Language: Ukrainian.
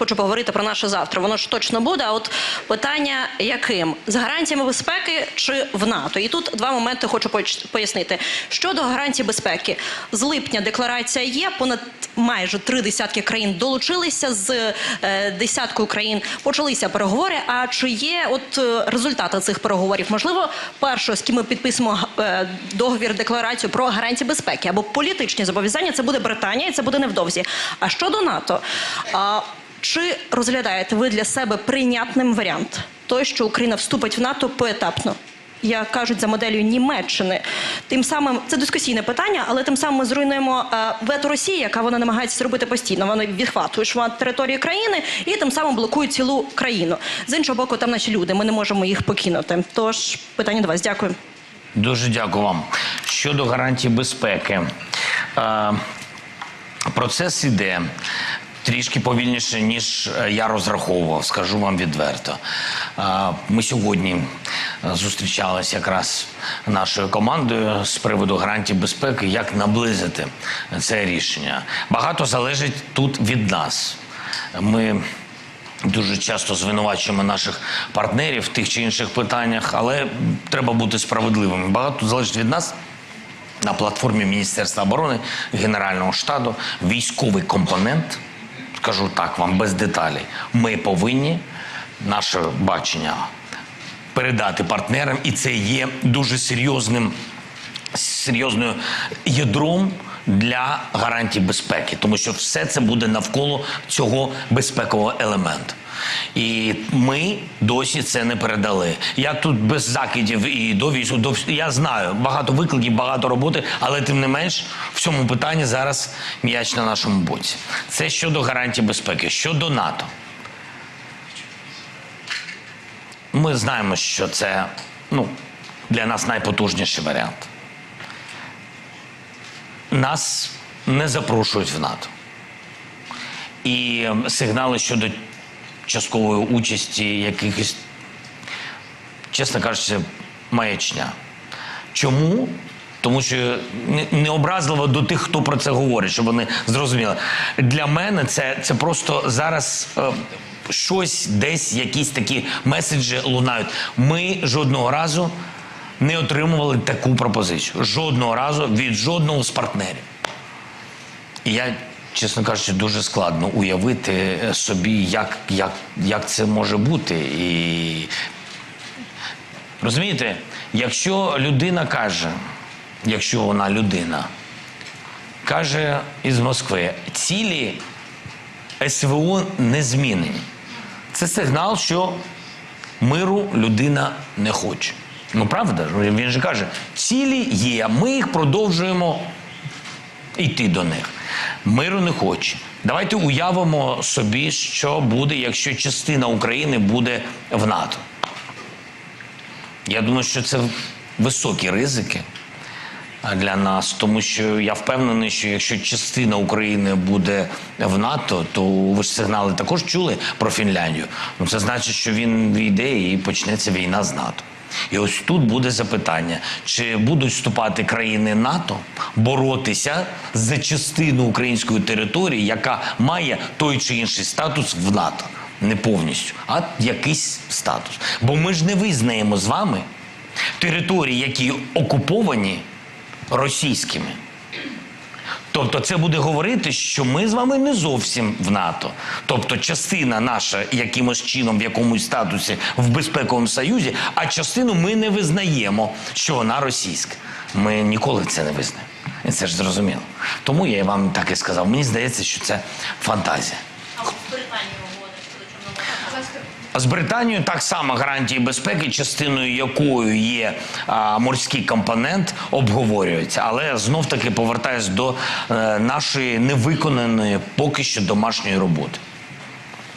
Хочу поговорити про наше завтра. Воно ж точно буде. А от питання яким з гарантіями безпеки чи в НАТО? І тут два моменти хочу пояснити. Щодо гарантій безпеки, з липня декларація є. Понад майже три десятки країн долучилися з е, десяткою країн. Почалися переговори. А чи є от е, результати цих переговорів? Можливо, перше, з ким ми підписуємо е, договір, декларацію про гарантії безпеки або політичні зобов'язання, це буде Британія, і це буде невдовзі. А щодо НАТО, чи розглядаєте ви для себе прийнятним варіант той, що Україна вступить в НАТО поетапно? Як кажуть за моделлю Німеччини, тим самим це дискусійне питання, але тим самим ми зруйнуємо е, вето Росії, яка вона намагається зробити постійно. Вони відхватують шмат території країни і тим самим блокують цілу країну. З іншого боку, там наші люди. Ми не можемо їх покинути. Тож питання до вас. Дякую. Дуже дякую вам. Щодо гарантій безпеки, е, процес іде трішки повільніше, ніж е, я розраховував, скажу вам відверто. Ми сьогодні е, зустрічалися якраз нашою командою з приводу гарантій безпеки, як наблизити це рішення. Багато залежить тут від нас. Ми Дуже часто звинувачуємо наших партнерів в тих чи інших питаннях, але треба бути справедливими. Багато залежить від нас на платформі Міністерства оборони, Генерального штабу, військовий компонент. Скажу так вам без деталей. Ми повинні наше бачення передати партнерам, і це є дуже серйозним серйозною ядром для гарантій безпеки, тому що все це буде навколо цього безпекового елементу. І ми досі це не передали. Я тут без закидів і до війську, до я знаю багато викликів, багато роботи, але тим не менш в цьому питанні зараз м'яч на нашому боці. Це щодо гарантій безпеки, щодо НАТО. Ми знаємо, що це ну, для нас найпотужніший варіант. Нас не запрошують в НАТО. І сигнали щодо часткової участі якихось, чесно кажучи, маячня. Чому? Тому що не- необразливо до тих, хто про це говорить, щоб вони зрозуміли. Для мене це, це просто зараз е, щось десь, якісь такі меседжі лунають. Ми жодного разу не отримували таку пропозицію. Жодного разу від жодного з партнерів. І я, чесно кажучи, дуже складно уявити собі, як, як, як це може бути. І розумієте, якщо людина каже, якщо вона людина, каже із Москви, цілі СВО не змінені. Це сигнал, що миру людина не хоче. Ну правда він же каже, цілі є, ми їх продовжуємо йти до них. Миру не хоче. Давайте уявимо собі, що буде, якщо частина України буде в НАТО. Я думаю, що це високі ризики для нас, тому що я впевнений, що якщо частина України буде в НАТО, то ви ж сигнали також чули про Фінляндію. Ну це значить, що він війде і почнеться війна з НАТО. І ось тут буде запитання: чи будуть вступати країни НАТО боротися за частину української території, яка має той чи інший статус в НАТО? Не повністю, а якийсь статус. Бо ми ж не визнаємо з вами території, які окуповані російськими. Тобто це буде говорити, що ми з вами не зовсім в НАТО. Тобто частина наша якимось чином в якомусь статусі в безпековому союзі, а частину ми не визнаємо, що вона російська. Ми ніколи це не визнаємо. І це ж зрозуміло. Тому я вам так і сказав. Мені здається, що це фантазія. З Британією так само гарантії безпеки, частиною якою є а, морський компонент, обговорюються. Але знов таки повертаюсь до е, нашої невиконаної поки що домашньої роботи.